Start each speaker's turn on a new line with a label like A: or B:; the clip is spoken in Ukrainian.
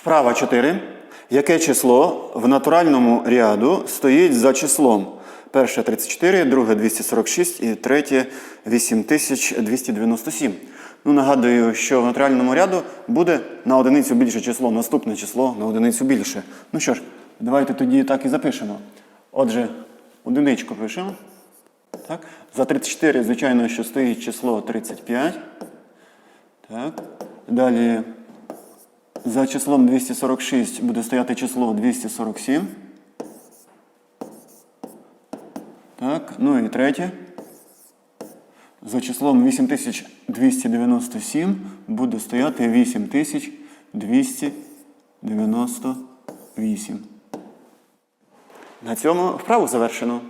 A: Вправа 4. Яке число в натуральному ряду стоїть за числом? Перше 34, друге 246 і третє 8297. Ну, нагадую, що в натуральному ряду буде на одиницю більше число, наступне число на одиницю більше. Ну що ж, давайте тоді так і запишемо. Отже, одиничку пишемо. Так. За 34, звичайно, що стоїть число 35. Так. Далі за числом 246 буде стояти число 247. Так, ну і третє. За числом 8297 буде стояти 8298. На цьому вправу завершено.